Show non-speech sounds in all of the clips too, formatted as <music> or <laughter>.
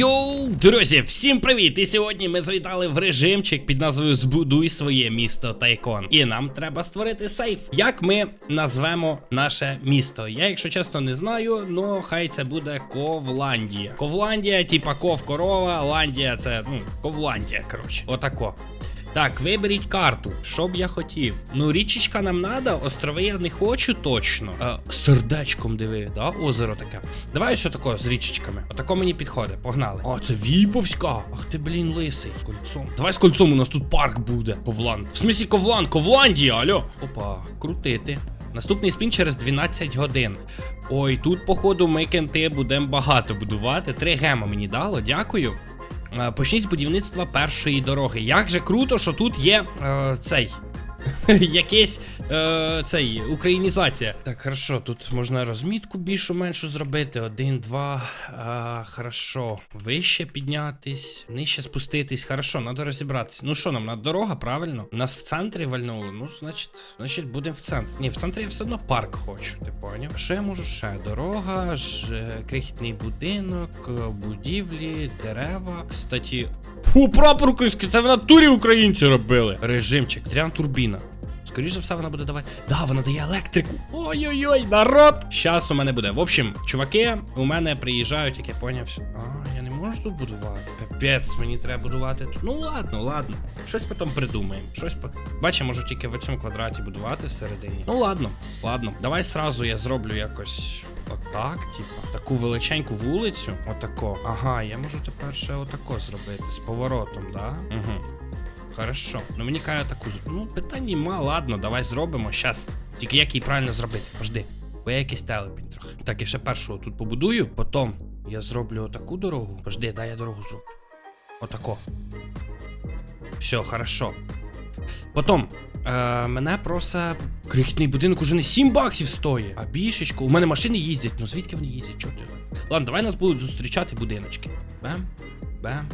Йоу, друзі, всім привіт! І сьогодні ми завітали в режимчик під назвою Збудуй своє місто Тайкон. І нам треба створити сейф. Як ми назвемо наше місто? Я, якщо чесно, не знаю, ну хай це буде Ковландія. Ковландія, типа ков корова, Ландія це ну, Ковландія, коротше. Отако. Так, виберіть карту. Що б я хотів? Ну, річечка нам надо, острови я не хочу точно. А, сердечком диви, да? Озеро таке. Давай ось отако з річечками. Отако мені підходить. Погнали. А, це Віповська. Ах ти, блін, лисий. Кольцом. Давай з кольцом, у нас тут парк буде. Ковланд. В смісі Ковланд, Ковландія, алло. Опа, крутити. Наступний спін через 12 годин. Ой, тут, походу, ми кенти будемо багато будувати. Три гема мені дало, дякую. Е, Почніть з будівництва першої дороги. Як же круто, що тут є е, цей. <laughs> Якийсь е, цей українізація. Так, хорошо, тут можна розмітку більшу меншу зробити. Один, два. А, хорошо. Вище піднятись, нижче спуститись. Хорошо, треба розібратися. Ну що нам, на дорога, правильно? Нас в центрі вальнуло. Ну, значить, значить, будемо в центрі. Ні, в центрі я все одно парк хочу, ти поняв? Що я можу ще? Дорога, ж, е, крихітний будинок, е, будівлі, дерева. Кстати. Фу, прапор український, це в натурі українці робили. Режимчик, трян турбіна. Скоріше за все, вона буде давати. Да, вона дає електрику. Ой-ой-ой, народ! Щас у мене буде. В общем, чуваки, у мене приїжджають, як я поняв. А, я не можу тут будувати. Капець, мені треба будувати тут. Ну ладно, ладно. Щось потім придумаємо. Щось по. Бачу, можу тільки в цьому квадраті будувати всередині. Ну ладно, ладно. Давай сразу я зроблю якось. Отак, типа, таку величеньку вулицю. Отако. Ага, я можу тепер ще отако зробити з поворотом, да? Угу. Хорошо. Ну мені каже таку. Ну, питань нема, ладно, давай зробимо. Щас. Тільки як її правильно зробити? Пожди. Бо я якийсь телепень трохи. Так, я ще першого тут побудую, потім я зроблю отаку дорогу. Пожди, дай я дорогу зроблю. Отако. Все, хорошо. Потім. Е, мене просить крихітний будинок уже не 7 баксів стоїть, а бішечко. У мене машини їздять. Ну звідки вони їздять? Чого ти? Ладно, давай нас будуть зустрічати будиночки. Бем, бем,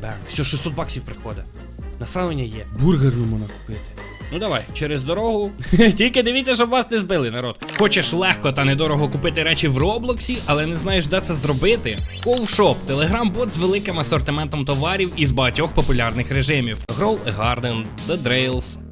бем. Все, 600 баксів приходить. Населення є. Бургерну можна купити. Ну давай, через дорогу. <laughs> Тільки дивіться, щоб вас не збили, народ. Хочеш легко та недорого купити речі в Роблоксі, але не знаєш, де це зробити? Ковшоп телеграм-бот з великим асортиментом товарів із багатьох популярних режимів: Grow a Garden, The Drails,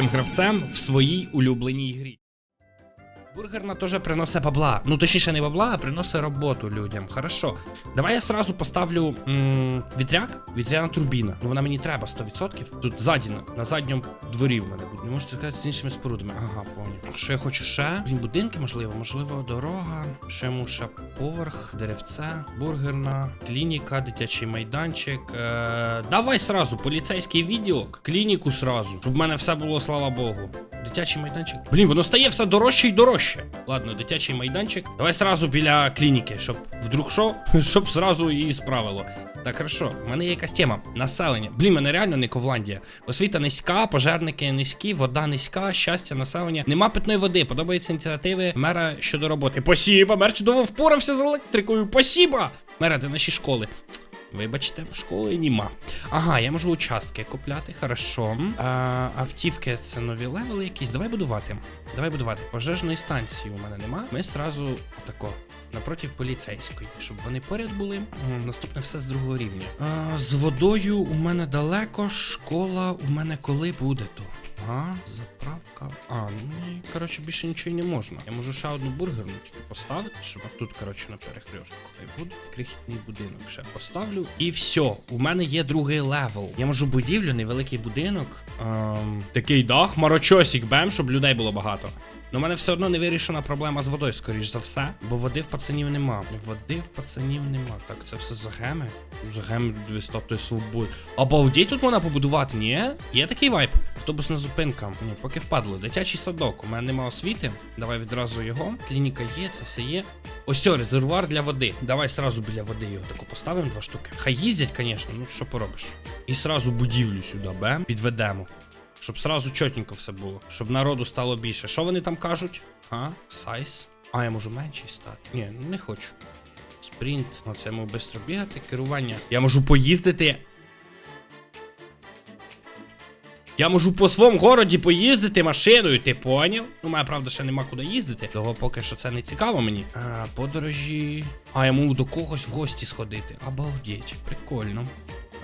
найкрутішим гравцем в своїй улюбленій грі. Бургерна теж приносить бабла. Ну, точніше, не бабла, а приносить роботу людям. Хорошо. Давай я сразу поставлю м- вітряк, вітряна турбіна. Ну вона мені треба 100%. Тут ззаді, на, задньому дворі в мене буде. Не можете сказати з іншими спорудами. Ага, поняв. Що я хочу ще? Блін, будинки, можливо, можливо, дорога. Ще ще поверх, деревце, бургерна, клініка, дитячий майданчик. Е- давай сразу, поліцейський відділок, клініку сразу. Щоб в мене все було, слава Богу. Дитячий майданчик. Блін, воно стає все дорожче і дорожче. Ладно, дитячий майданчик. Давай сразу біля клініки, щоб вдруг що, <laughs> щоб сразу її справило. Так, хорошо, в мене є якась тема. Населення. Блін, мене реально не Ковландія. Освіта низька, пожежники низькі, вода низька, щастя, населення. Нема питної води. Подобаються ініціативи мера щодо роботи. Спасіба, мер чудово впорався з електрикою. Спасіба! Мера, де наші школи? Вибачте, школи нема. Ага, я можу участки купляти, хорошо. А, автівки це нові левели якісь. Давай будувати. Давай будувати. Пожежної станції у мене нема. Ми сразу отако. Напротив поліцейської, щоб вони поряд були. Наступне все з другого рівня. А, з водою у мене далеко, школа у мене коли буде то. Ага, заправка. А, ну коротше, більше нічого не можна. Я можу ще одну бургерну тільки поставити, щоб тут, коротше, на перехрестку. Хай буде крихітний будинок. Ще поставлю. І все, у мене є другий левел. Я можу будівлю, невеликий будинок. Ем, такий дах, марочосік бем, щоб людей було багато. Ну, у мене все одно не вирішена проблема з водою, скоріш за все. Бо води в пацанів нема. Води в пацанів нема. Так, це все загеми. Загем дві статуї свободи. Обалдеть тут можна побудувати, ні? Є такий вайп? Автобусна зупинка. Ні, поки впадло. Дитячий садок. У мене нема освіти. Давай відразу його. Клініка є, це все є. Ось резервуар для води. Давай сразу біля води його таку поставимо два штуки. Хай їздять, звісно, ну що поробиш. І сразу будівлю сюди, бем, підведемо. Щоб сразу чотенько все було. Щоб народу стало більше. Що вони там кажуть? А? Сайз? А, я можу менший стати. Ні, не хочу. Спринт. Оце я можу швидко бігати. Керування. Я можу поїздити. Я можу по своєму городі поїздити машиною, ти поняв? Ну, мене правда ще нема куди їздити. Того поки що це не цікаво мені. А, подорожі. А я можу до когось в гості сходити. Обалдеть, прикольно.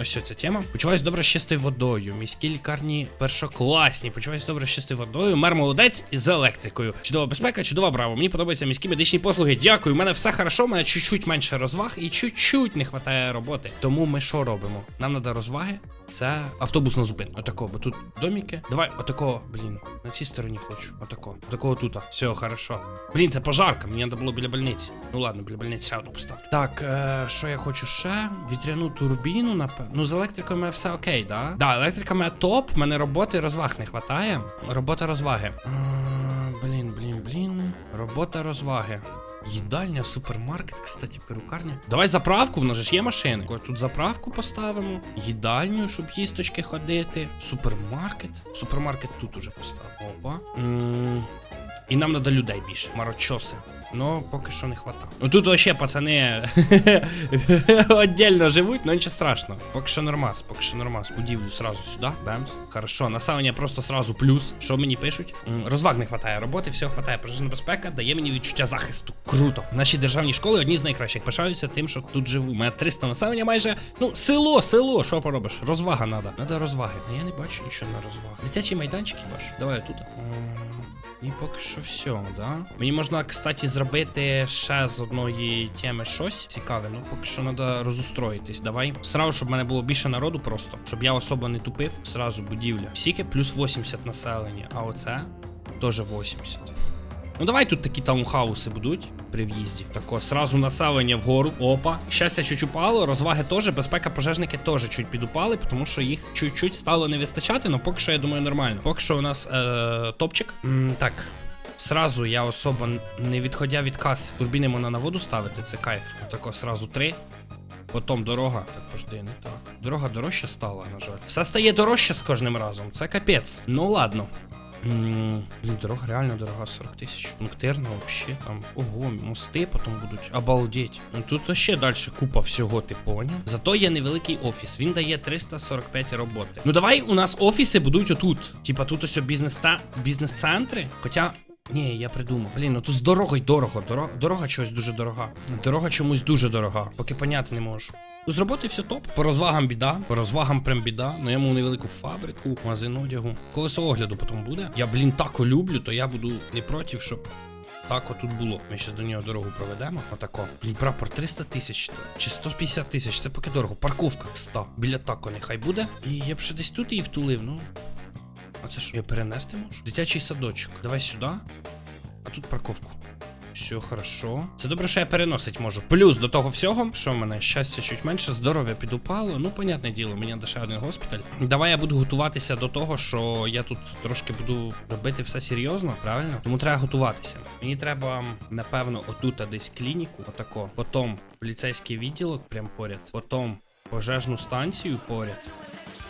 Ось ця тема. Почуваюсь добре з чистою водою. Міські лікарні першокласні. Почуваюсь добре з чистою водою. Мер молодець і з електрикою. Чудова безпека, чудова браво. Мені подобаються міські медичні послуги. Дякую. У мене все хорошо, у мене чуть-чуть менше розваг і чуть-чуть не вистачає роботи. Тому ми що робимо? Нам треба розваги. Це автобусна зупинка. Отако, бо тут доміки. Давай, отако, блін. На цій стороні хочу. Отако. Отакого тут. Все, хорошо. Блін, це пожарка. Мені треба було біля больниці. Ну ладно, біля больниці ще одну поставлю. Так, е, що я хочу ще? Вітряну турбіну, напевно. Ну, з електрикою мене все окей, да? Да, електрика мене топ, мене роботи розваг не вистачає. Робота розваги. Е, Блін, блін, блін. Робота розваги. Їдальня, супермаркет, кстати, перукарня. Давай заправку, в нас же ж є машини. Тут заправку поставимо. Їдальню, щоб їсточки ходити. Супермаркет. Супермаркет тут уже поставимо. Опа. М, І нам треба людей більше. Марочоси. Ну, поки що не хватає. Ну тут вообще пацани <laughs> отдельно живуть, но нічого страшного. Поки що нормас, поки що нормас. Будівлю сразу сюди. Бемс. Хорошо, населення просто сразу плюс. Що мені пишуть? Розваг не хватає роботи, все хватає. Пожежна безпека дає мені відчуття захисту. Круто. Наші державні школи одні з найкращих. Пишаються тим, що тут живу. У мене 300 населення майже. Ну, село, село. Що поробиш? Розвага надо. Надо розваги. А я не бачу нічого на розваги. Дитячий майданчик хіба ж? Давай тут. І поки що все, да? Мені можна, кстати, зробити ще з одної теми щось цікаве. Ну, поки що треба розустроїтись. Давай. Сразу, щоб в мене було більше народу просто, щоб я особо не тупив. Сразу будівля. Сіки плюс 80 населення, а оце теж 80. Ну давай тут такі таунхауси будуть при в'їзді. Тако, сразу населення вгору. Опа. Щастя чуть упало, розваги теж, безпека пожежники теж чуть підупали, тому що їх чуть-чуть стало не вистачати, але поки що я думаю нормально. Поки що у нас е, топчик. М, так. Сразу я особо не відходя від каси. Турбіни можна на воду ставити, це кайф. Отако сразу три. Потім дорога. Так, пожди, не так. Дорога дорожча стала, на жаль. Все стає дорожче з кожним разом. Це капець. Ну ладно. Блін, дорога реально дорога, 40 тисяч. Нуктирна вообще там. Ого, мости потім будуть. Обалдеть. Ну тут ще далі купа всього, ти поняв. Зато є невеликий офіс. Він дає 345 роботи. Ну давай у нас офіси будуть отут. Типа тут ось бізнес-центри. Хоча. Ні, я придумав. Блін, ну тут з дорогою дорого. Дорога, дорога чогось дуже дорога. Дорога чомусь дуже дорога. Поки поняти не можу. Ну, З роботи все топ. По розвагам біда. По розвагам прям біда. Ну я мав невелику фабрику, магазин одягу. Колесо огляду потім буде. Я, блін, тако люблю, то я буду не проти, щоб тако тут було. Ми ще до нього дорогу проведемо. Отако. Блін, прапор 300 тисяч чи 150 тисяч. Це поки дорого. Парковка 100. Біля тако нехай буде. І я б ще десь тут її втулив, ну. А це що? Я перенести можу? Дитячий садочок. Давай сюди. А тут парковку. Все хорошо. Це добре, що я переносить можу. Плюс до того всього, що в мене щастя чуть менше, здоров'я підупало. Ну, понятне діло, мені ще один госпіталь. Давай я буду готуватися до того, що я тут трошки буду робити все серйозно, правильно? Тому треба готуватися. Мені треба, напевно, отут десь клініку, отако. Потім поліцейський відділок прям поряд. Потім пожежну станцію поряд.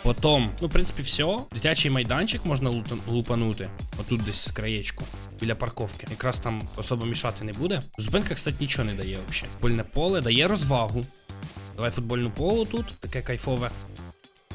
Потім, ну, в принципі, все. Дитячий майданчик можна лупанути. Отут десь з краєчку. Біля парковки. Якраз там особо мішати не буде. Зупинка, кстати, нічого не дає взагалі. Футбольне поле дає розвагу. Давай футбольну поле тут, таке кайфове.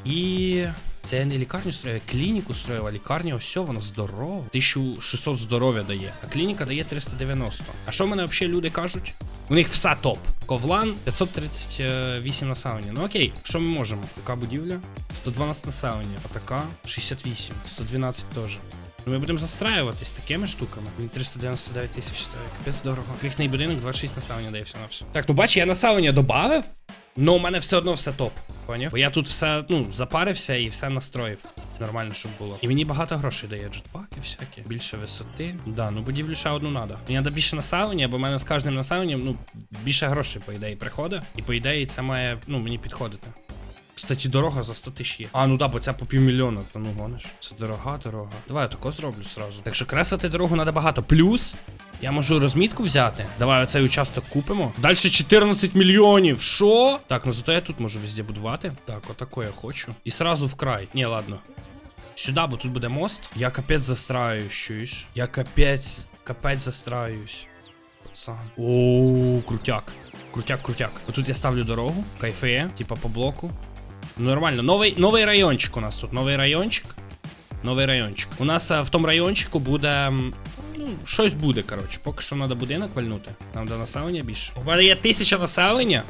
І. Це я не лікарню строю, а клініку строю, а лікарня ось вона здорова. 1600 здоров'я дає, а клініка дає 390. А що в мене взагалі люди кажуть? У них все топ. Ковлан 538 населення. Ну окей, що ми можемо? Така будівля? 112 населення, а така 68, 112 теж. Ну, ми будемо застраюватись такими штуками. Він 399 тисяч стоїть. Капець дорого. Крихний будинок 26 населення дає все на все. Так, ну бач, я населення додав, але у мене все одно все топ. Поняв? Бо я тут все, ну, запарився і все настроїв. Нормально, щоб було. І мені багато грошей дає джетпаки всякі. Більше висоти. Да, ну будівлю ще одну надо. Мені треба більше населення, бо в мене з кожним населенням, ну, більше грошей, по ідеї, приходить. І по ідеї це має, ну, мені підходити. Кстати, дорога за 100 тисяч є. А, ну да, бо це по півмільйона, та ну гониш. Це дорога дорога. Давай я тако зроблю сразу. Так що креслити дорогу треба багато. Плюс я можу розмітку взяти. Давай оцей участок купимо. Далі 14 мільйонів. Що? Так, ну зато я тут можу везде будувати. Так, отако я хочу. І сразу в край. Ні, ладно. Сюди, бо тут буде мост. Я капець застраюсь, чуєш? Я капець, капець застраюсь. Пацан. О, крутяк. Крутяк, крутяк. Отут я ставлю дорогу, кайфеє, типа по блоку. Ну, Нормально. Новий, новий райончик у нас тут. Новий райончик. Новий райончик. У нас е, в тому райончику буде. М, щось буде, коротше. Поки що треба будинок вальнути. Нам до населення більше. У мене є тисяча населення.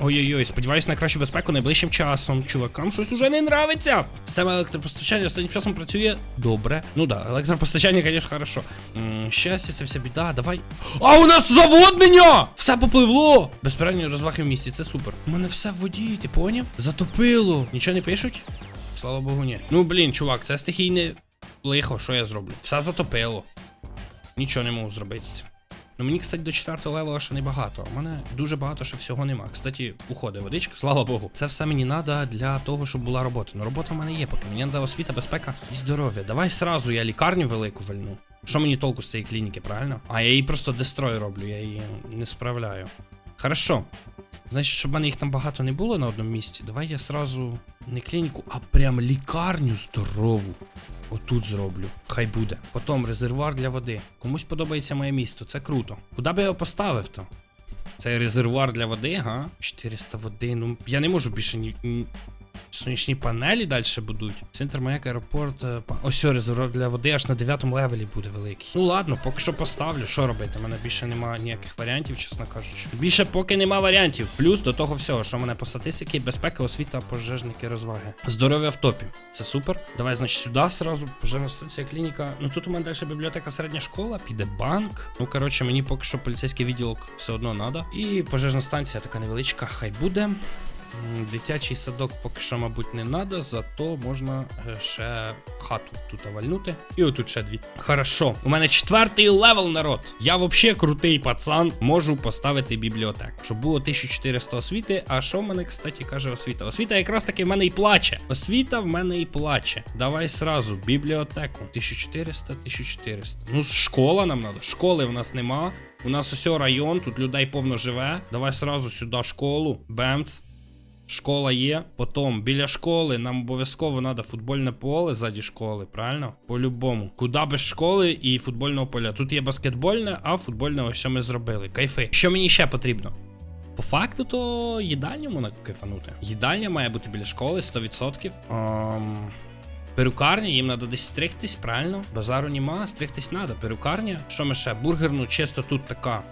Ой-ой-ой, сподіваюсь на кращу безпеку найближчим часом. Чувакам щось уже не нравиться. Система електропостачання останнім часом працює добре. Ну да, електропостачання, звісно, хорошо. М, щастя, це вся біда. Давай. А у нас заводнення! Все попливло! Безперервні розваги в місті, це супер. У мене все в воді, ти поняв? Затопило. Нічого не пишуть? Слава Богу, ні. Ну блін, чувак, це стихійне лихо, що я зроблю? Все затопило. Нічого не можу зробити. Ну мені, кстати, до четвертого левела ще не багато. У мене дуже багато ще всього нема. Кстати, уходить водичка, слава Богу. Це все мені треба для того, щоб була робота. Ну робота в мене є, поки мені треба освіта, безпека і здоров'я. Давай сразу я лікарню велику вальну. Що мені толку з цієї клініки, правильно? А я її просто дестрой роблю, я її не справляю. Хорошо. Значить, щоб в мене їх там багато не було на одному місці, давай я сразу не клініку, а прям лікарню здорову. Отут зроблю. Хай буде. Потім резервуар для води. Комусь подобається моє місто, це круто. Куди би я його поставив то? Цей резервуар для води, га? 400 води. Ну я не можу більше ні. Ні- Сонячні панелі далі будуть. Центр маяк, аеропорт. е, Ось о, резервуар для води аж на 9 левелі буде великий. Ну ладно, поки що поставлю. Що робити? У мене більше немає ніяких варіантів, чесно кажучи. Більше поки нема варіантів. Плюс до того всього, що в мене по статистиці, безпека, освіта, пожежники, розваги. Здоров'я в топі. Це супер. Давай, значить, сюди сразу. Пожежна станція, клініка. Ну тут у мене далі бібліотека, середня школа, піде банк. Ну коротше, мені поки що поліцейський відділок все одно треба. І пожежна станція така невеличка, хай буде. Дитячий садок поки що, мабуть, не треба, зато можна е, ще хату тут вальнути. І отут ще дві. Хорошо, у мене четвертий левел, народ. Я взагалі крутий пацан, можу поставити бібліотеку. Щоб було 1400 освіти. А що в мене, кстати, каже освіта? Освіта якраз таки в мене і плаче. Освіта в мене і плаче. Давай сразу, бібліотеку. 1400, 1400. Ну, школа нам треба. Школи в нас нема. У нас ось район, тут людей повно живе. Давай сразу сюди школу. Бемц. Школа є. Потім біля школи нам обов'язково треба футбольне поле ззаді школи, правильно? По-любому. Куди без школи і футбольного поля. Тут є баскетбольне, а футбольне ось що ми зробили. Кайфи. Що мені ще потрібно? По факту, то їдальню можна кайфанути. Їдальня має бути біля школи 100%. Ем... Перукарня, їм треба десь стригтись, правильно? Базару нема, стригтись треба. Перукарня. Що ми ще? Бургерну, чисто тут така.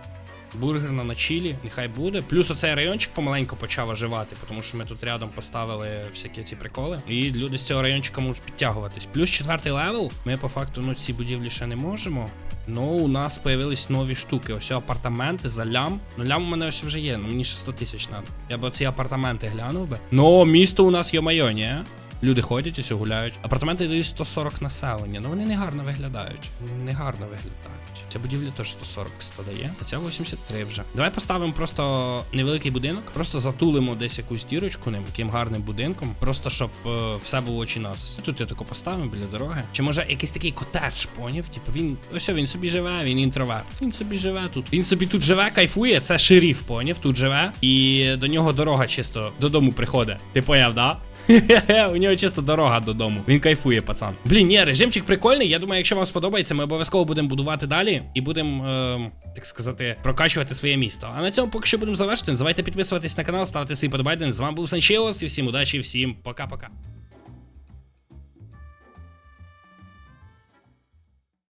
Бургерна на чилі, нехай буде. Плюс оцей райончик помаленьку почав оживати, тому що ми тут рядом поставили всякі ці приколи. І люди з цього райончика можуть підтягуватись. Плюс четвертий левел. Ми по факту ну ці будівлі ще не можемо. Ну, у нас появились нові штуки. Ось апартаменти за лям. Ну, лям у мене ось вже є, ну мені ще 100 тисяч треба. Я б оці апартаменти глянув би. Ну, місто у нас є моє, ні? Люди ходять ось гуляють. Апартаменти дають 140 населення. Ну вони не гарно виглядають. Не гарно виглядають. Ця будівля теж 140 дає, а ця 83 вже. Давай поставимо просто невеликий будинок, просто затулимо десь якусь дірочку ним, яким гарним будинком, просто щоб е, все було чи нас. Тут я тако поставимо біля дороги. Чи може якийсь такий котедж, поняв? Типу він ось він собі живе, він інтроверт. Він собі живе тут. Він собі тут живе, кайфує. Це шеріф, поняв, тут живе. І до нього дорога чисто додому приходить. Ти поняв, да? <laughs> У нього чисто дорога додому. Він кайфує, пацан. Блін, ні, режимчик прикольний. Я думаю, якщо вам сподобається, ми обов'язково будемо будувати далі і будемо, е, так сказати, прокачувати своє місто. А на цьому поки що будемо завершити. Не забувайте підписуватись на канал, ставити свій подобайден. З вами був Санчеос і всім удачі, всім пока-пока.